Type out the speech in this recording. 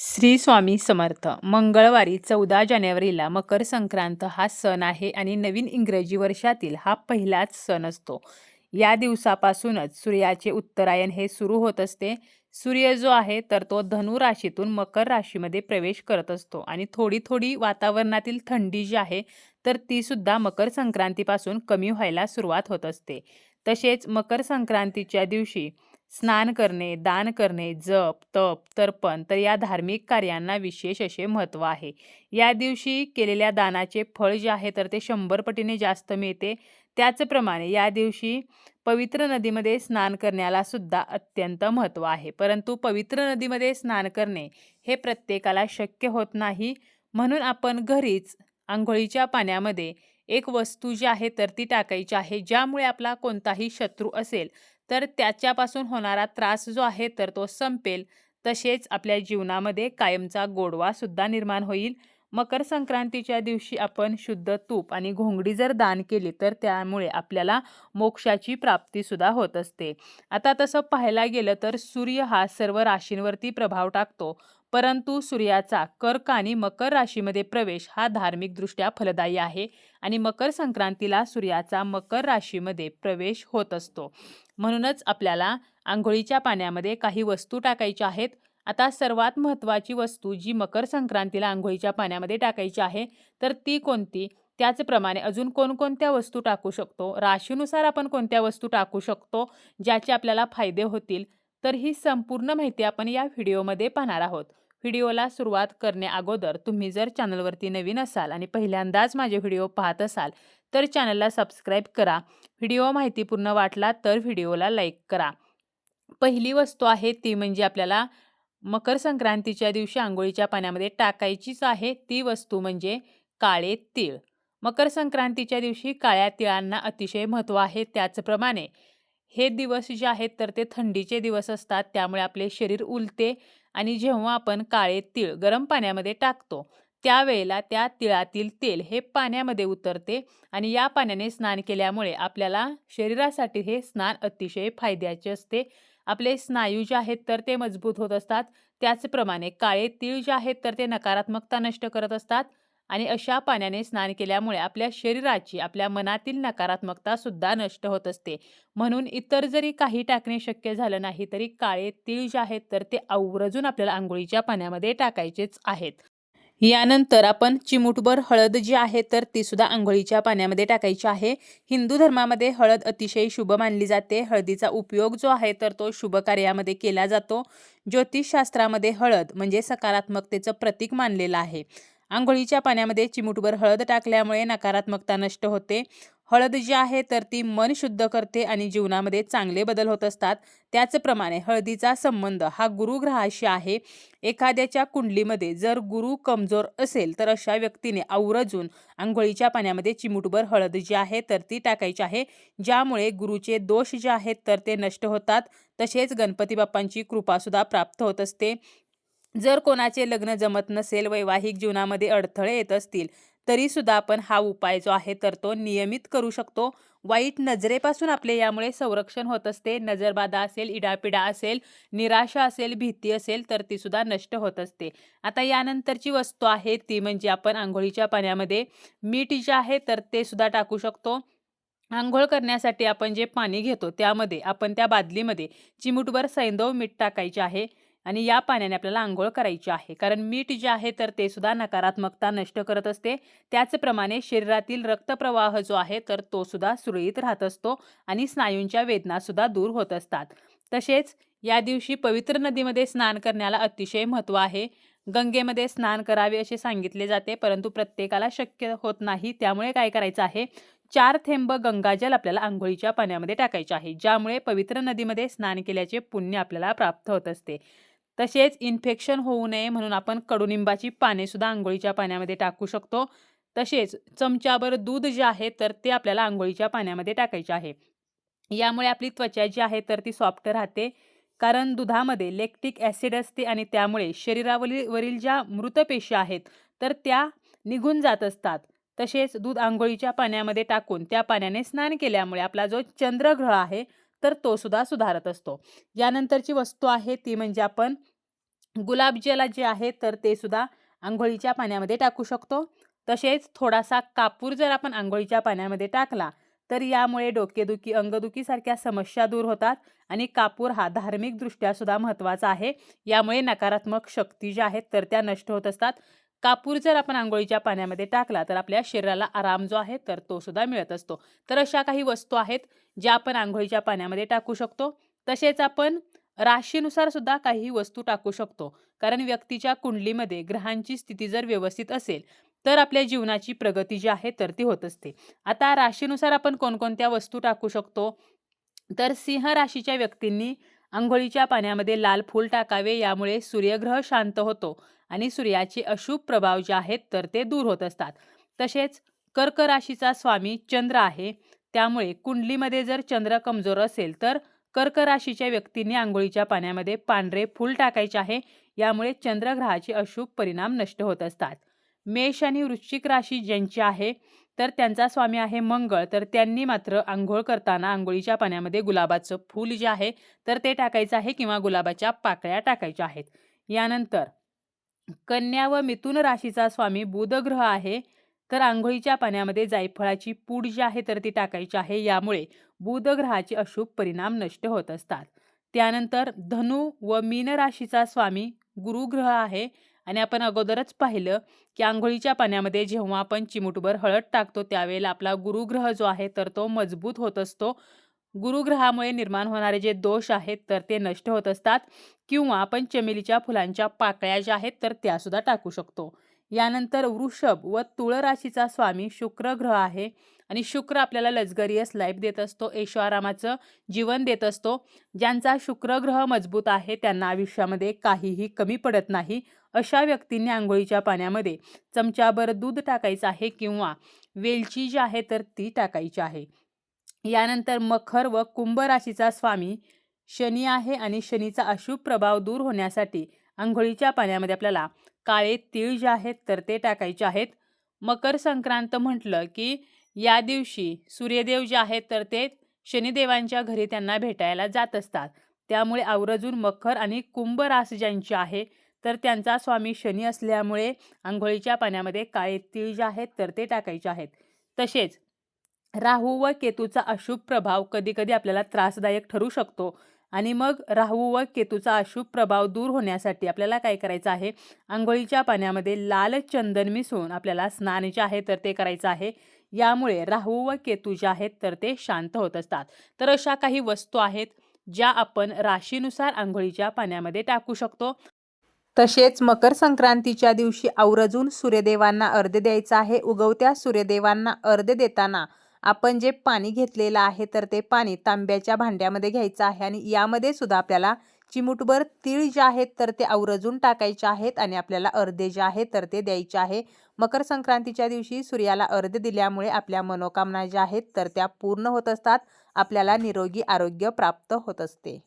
श्री स्वामी समर्थ. मंगळवारी चौदा जानेवारीला मकर संक्रांत हा सण आहे आणि नवीन इंग्रजी वर्षातील हा पहिलाच सण असतो. या दिवसापासूनच सूर्याचे उत्तरायण हे सुरू होत असते. सूर्य जो आहे तर तो धनु राशीतून मकर राशीमध्ये प्रवेश करत असतो आणि थोडी थोडी वातावरणातील थंडी जी आहे तर ती सुद्धा मकर संक्रांतीपासून कमी व्हायला सुरुवात होत असते. तसेच मकर संक्रांतीच्या दिवशी स्नान करणे दान करणे जप तप तर्पण तर या धार्मिक कार्यांना विशेष असे महत्त्व आहे. या दिवशी केलेल्या दानाचे फळ जे आहे तर ते शंभर पटीने जास्त मिळते. त्याचप्रमाणे या दिवशी पवित्र नदीमध्ये स्नान करण्याला सुद्धा अत्यंत महत्त्व आहे. परंतु पवित्र नदीमध्ये स्नान करणे हे प्रत्येकाला शक्य होत नाही. म्हणून आपण घरीच आंघोळीच्या पाण्यामध्ये एक वस्तू जी आहे तर ती टाकायची आहे ज्यामुळे आपला कोणताही शत्रू असेल तर त्याच्यापासून होणारा त्रास जो आहे तर तो संपेल. तसेच आपल्या जीवनामध्ये कायमचा गोडवासुद्धा निर्माण होईल. मकर संक्रांतीच्या दिवशी आपण शुद्ध तूप आणि घोंगडी जर दान केली तर त्यामुळे आपल्याला मोक्षाची प्राप्तीसुद्धा होत असते. आता तसं पाहायला गेलं तर सूर्य हा सर्व राशींवरती प्रभाव टाकतो. परंतु सूर्याचा कर्क आणि मकर राशीमध्ये प्रवेश हा धार्मिकदृष्ट्या फलदायी आहे आणि मकर संक्रांतीला सूर्याचा मकर राशीमध्ये प्रवेश होत असतो. म्हणूनच आपल्याला आंघोळीच्या पाण्यामध्ये काही वस्तू टाकायच्या आहेत. आता सर्वात महत्त्वाची वस्तू जी मकर संक्रांतीला आंघोळीच्या पाण्यामध्ये टाकायची आहे तर ती कोणती? त्याचप्रमाणे अजून कोणकोणत्या वस्तू टाकू शकतो? राशीनुसार आपण कोणत्या वस्तू टाकू शकतो? ज्याचे आपल्याला फायदे होतील? तर ही संपूर्ण माहिती आपण या व्हिडिओमध्ये पाहणार आहोत. व्हिडिओला सुरुवात करण्याअगोदर तुम्ही जर चॅनलवरती नवीन असाल आणि पहिल्यांदाच माझे व्हिडिओ पाहत असाल तर चॅनलला सबस्क्राईब करा. व्हिडिओ माहितीपूर्ण वाटला तर व्हिडिओला लाईक करा. पहिली वस्तू आहे ती म्हणजे आपल्याला मकर संक्रांतीच्या दिवशी आंघोळीच्या पाण्यामध्ये टाकायचीच आहे. ती वस्तू म्हणजे काळे तीळ. मकर संक्रांतीच्या दिवशी काळ्या तिळांना अतिशय महत्त्व आहे. त्याचप्रमाणे हे दिवस जे आहेत तर ते थंडीचे दिवस असतात. त्यामुळे आपले शरीर उलते आणि जेव्हा आपण काळे तीळ गरम पाण्यामध्ये टाकतो त्यावेळेला त्या तिळातील तेल हे पाण्यामध्ये उतरते आणि या पाण्याने स्नान केल्यामुळे आपल्याला शरीरासाठी हे स्नान अतिशय फायद्याचे असते. आपले स्नायू जे आहेत तर ते मजबूत होत असतात. त्याचप्रमाणे काळे तीळ जे आहेत तर ते नकारात्मकता नष्ट करत असतात. आणि अशा पाण्याने स्नान केल्यामुळे आपल्या शरीराची आपल्या मनातील नकारात्मकता सुद्धा नष्ट होत असते. म्हणून इतर जरी काही टाकणे शक्य झालं नाही तरी काळे तीळ जे आहेत तर ते आवर्जून आपल्याला आंघोळीच्या पाण्यामध्ये टाकायचेच आहेत. यानंतर आपण चिमूटभर हळद जी आहे तर ती सुद्धा आंघोळीच्या पाण्यामध्ये टाकायची आहे. हिंदू धर्मामध्ये हळद अतिशय शुभ मानली जाते. हळदीचा उपयोग जो आहे तर तो शुभ कार्यामध्ये केला जातो. ज्योतिषशास्त्रामध्ये हळद म्हणजे सकारात्मकतेचं प्रतीक मानलेलं आहे. आंघोळीच्या पाण्यामध्ये चिमूटभर हळद टाकल्यामुळे नकारात्मकता नष्ट होते. हळद जी आहे तर ती मन शुद्ध करते आणि जीवनामध्ये चांगले बदल होत असतात. त्याचप्रमाणे हळदीचा संबंध हा गुरुग्रहाशी आहे. एखाद्याच्या कुंडलीमध्ये जर गुरु कमजोर असेल तर अशा व्यक्तीने आवरजून आंघोळीच्या पाण्यामध्ये चिमूटभर हळद जी आहे तर ती टाकायची आहे. ज्यामुळे गुरुचे दोष जे आहेत तर ते नष्ट होतात. तसेच गणपती बाप्पांची कृपासुद्धा प्राप्त होत असते. जर कोणाचे लग्न जमत नसेल वैवाहिक जीवनामध्ये अडथळे येत असतील तरीसुद्धा आपण हा उपाय जो आहे तर तो नियमित करू शकतो. वाईट नजरेपासून आपले यामुळे संरक्षण होत असते. नजरबाधा असेल इडापिडा असेल निराशा असेल भीती असेल तर तीसुद्धा नष्ट होत असते. आता यानंतरची वस्तू आहे ती म्हणजे आपण आंघोळीच्या पाण्यामध्ये मीठ जे आहे तर ते सुद्धा टाकू शकतो. आंघोळ करण्यासाठी आपण जे पाणी घेतो त्यामध्ये आपण त्या बादलीमध्ये चिमूटभर सैंदव मीठ टाकायचे आहे. आणि या पाण्याने आपल्याला आंघोळ करायची आहे. कारण मीठ जे आहे तर ते सुद्धा नकारात्मकता नष्ट करत असते. त्याचप्रमाणे शरीरातील रक्तप्रवाह जो आहे तर तो सुद्धा सुरळीत राहत असतो आणि स्नायूंच्या वेदना सुद्धा दूर होत असतात. तसेच या दिवशी पवित्र नदीमध्ये स्नान करण्याला अतिशय महत्त्व आहे. गंगेमध्ये स्नान करावे असे सांगितले जाते परंतु प्रत्येकाला शक्य होत नाही. त्यामुळे काय करायचं आहे? चार थेंब गंगाजल आपल्याला आंघोळीच्या पाण्यामध्ये टाकायचे आहे ज्यामुळे पवित्र नदीमध्ये स्नान केल्याचे पुण्य आपल्याला प्राप्त होत असते. तसेच इन्फेक्शन होऊ नये म्हणून आपण कडुनिंबाची पानेसुद्धा आंघोळीच्या पाण्यामध्ये टाकू शकतो. तसेच चमच्याभर दूध जे आहे तर ते आपल्याला आंघोळीच्या पाण्यामध्ये टाकायचे आहे. यामुळे आपली त्वचा जी आहे तर ती सॉफ्ट राहते. कारण दुधामध्ये लेक्टिक ॲसिड असते आणि त्यामुळे शरीरावरील वरील ज्या मृतपेशी आहेत तर त्या निघून जात असतात. तसेच दूध आंघोळीच्या पाण्यामध्ये टाकून त्या पाण्याने स्नान केल्यामुळे आपला जो चंद्रग्रह आहे तर तो सुद्धा सुधारत असतो. यानंतरची वस्तू आहे ती म्हणजे आपण गुलाबजल जे आहे तर ते सुद्धा आंघोळीच्या पाण्यामध्ये टाकू शकतो. तसेच थोडासा कापूर जर आपण आंघोळीच्या पाण्यामध्ये टाकला तर यामुळे डोकेदुखी अंगदुखीसारख्या समस्या दूर होतात आणि कापूर हा धार्मिकदृष्ट्या सुद्धा महत्त्वाचा आहे. यामुळे नकारात्मक शक्ती ज्या आहेत तर त्या नष्ट होत असतात. कापूर जर आपण आंघोळीच्या पाण्यामध्ये टाकला तर आपल्या शरीराला आराम जो आहे तर तो सुद्धा मिळत असतो. तर अशा काही वस्तू आहेत ज्या आपण आंघोळीच्या पाण्यामध्ये टाकू शकतो. तसेच आपण राशीनुसार सुद्धा काही वस्तू टाकू शकतो. कारण व्यक्तीच्या कुंडलीमध्ये ग्रहांची स्थिती जर व्यवस्थित असेल तर आपल्या जीवनाची प्रगती जी आहे तर ती होत असते. आता राशीनुसार आपण कोणकोणत्या वस्तू टाकू शकतो? तर सिंह राशीच्या व्यक्तींनी आंघोळीच्या पाण्यामध्ये लाल फूल टाकावे यामुळे सूर्यग्रह शांत होतो आणि सूर्याचे अशुभ प्रभाव जे आहेत तर ते दूर होत असतात. तसेच कर्क राशीचा स्वामी चंद्र आहे. त्यामुळे कुंडलीमध्ये जर चंद्र कमजोर असेल तर कर्क राशीच्या व्यक्तींनी आंघोळीच्या पाण्यामध्ये पांढरे फूल टाकायचे आहे. यामुळे चंद्रग्रहाचे अशुभ परिणाम नष्ट होत असतात. मेष आणि वृश्चिक राशी ज्यांची आहे तर त्यांचा स्वामी आहे मंगळ. तर त्यांनी मात्र आंघोळ करताना आंघोळीच्या पाण्यामध्ये गुलाबाचं फूल जे आहे तर ते टाकायचं आहे किंवा गुलाबाच्या पाकळ्या टाकायच्या आहेत. यानंतर कन्या व मिथुन राशीचा स्वामी बुधग्रह आहे. तर आंघोळीच्या पाण्यामध्ये जायफळाची पूड जी आहे तर ती टाकायची आहे. यामुळे बुधग्रहाचे अशुभ परिणाम नष्ट होत असतात. त्यानंतर धनु व मीन राशीचा स्वामी गुरुग्रह आहे. आणि आपण अगोदरच पाहिलं की आंघोळीच्या पाण्यामध्ये जेव्हा आपण चिमुटभर हळद टाकतो त्यावेळेला आपला गुरुग्रह जो आहे तर तो मजबूत होत असतो. गुरुग्रहामुळे निर्माण होणारे जे दोष आहेत तर ते नष्ट होत असतात. किंवा आपण चमेलीच्या फुलांच्या पाकळ्या ज्या आहेत तर त्यासुद्धा टाकू शकतो. यानंतर वृषभ व तुळ राशीचा स्वामी शुक्र ग्रह आहे आणि शुक्र आपल्याला लक्झरियस लाईफ देत असतो ऐशोआरामाचं जीवन देत असतो. ज्यांचा शुक्र ग्रह मजबूत आहे त्यांना आयुष्यामध्ये काहीही कमी पडत नाही अशा व्यक्तींनी आंघोळीच्या पाण्यामध्ये चमचाभर दूध टाकायचं आहे किंवा वेलची जी आहे तर ती टाकायची आहे. यानंतर मखर व कुंभ राशीचा स्वामी शनी आहे आणि शनीचा अशुभ प्रभाव दूर होण्यासाठी आंघोळीच्या पाण्यामध्ये आपल्याला काळे तीळ जे आहेत तर ते टाकायचे आहेत. मकर संक्रांत म्हटलं की या दिवशी सूर्यदेव जे आहेत तर ते शनिदेवांच्या घरी त्यांना भेटायला जात असतात. त्यामुळे आवर्जून मकर आणि कुंभ रास ज्यांची आहे तर त्यांचा स्वामी शनी असल्यामुळे आंघोळीच्या पाण्यामध्ये काळे तीळ जे आहेत तर ते टाकायचे आहेत. तसेच राहू व केतूचा अशुभ प्रभाव कधीकधी आपल्याला त्रासदायक ठरू शकतो. आणि मग राहू व केतूचा अशुभ प्रभाव दूर होण्यासाठी आपल्याला काय करायचं आहे? आंघोळीच्या पाण्यामध्ये लाल चंदन मिसळून आपल्याला स्नान जे आहे तर ते करायचं आहे. यामुळे राहू व केतू जे आहेत तर ते शांत होत असतात. तर अशा काही वस्तू आहेत ज्या आपण राशीनुसार आंघोळीच्या पाण्यामध्ये टाकू शकतो. तसेच मकर संक्रांतीच्या दिवशी आवर्जून सूर्यदेवांना अर्ध द्यायचा आहे. उगवत्या सूर्यदेवांना अर्ध देताना आपण जे पाणी घेतलेलं आहे तर ते पाणी तांब्याच्या भांड्यामध्ये घ्यायचं आहे आणि यामध्ये सुद्धा आपल्याला चिमुटभर तीळ जे आहेत तर ते आवरजून टाकायचे आहेत आणि आपल्याला अर्धे जे आहे तर ते द्यायचे आहे. मकर संक्रांतीच्या दिवशी सूर्याला अर्ध दिल्यामुळे आपल्या मनोकामना ज्या आहेत तर त्या पूर्ण होत असतात. आपल्याला निरोगी आरोग्य प्राप्त होत असते.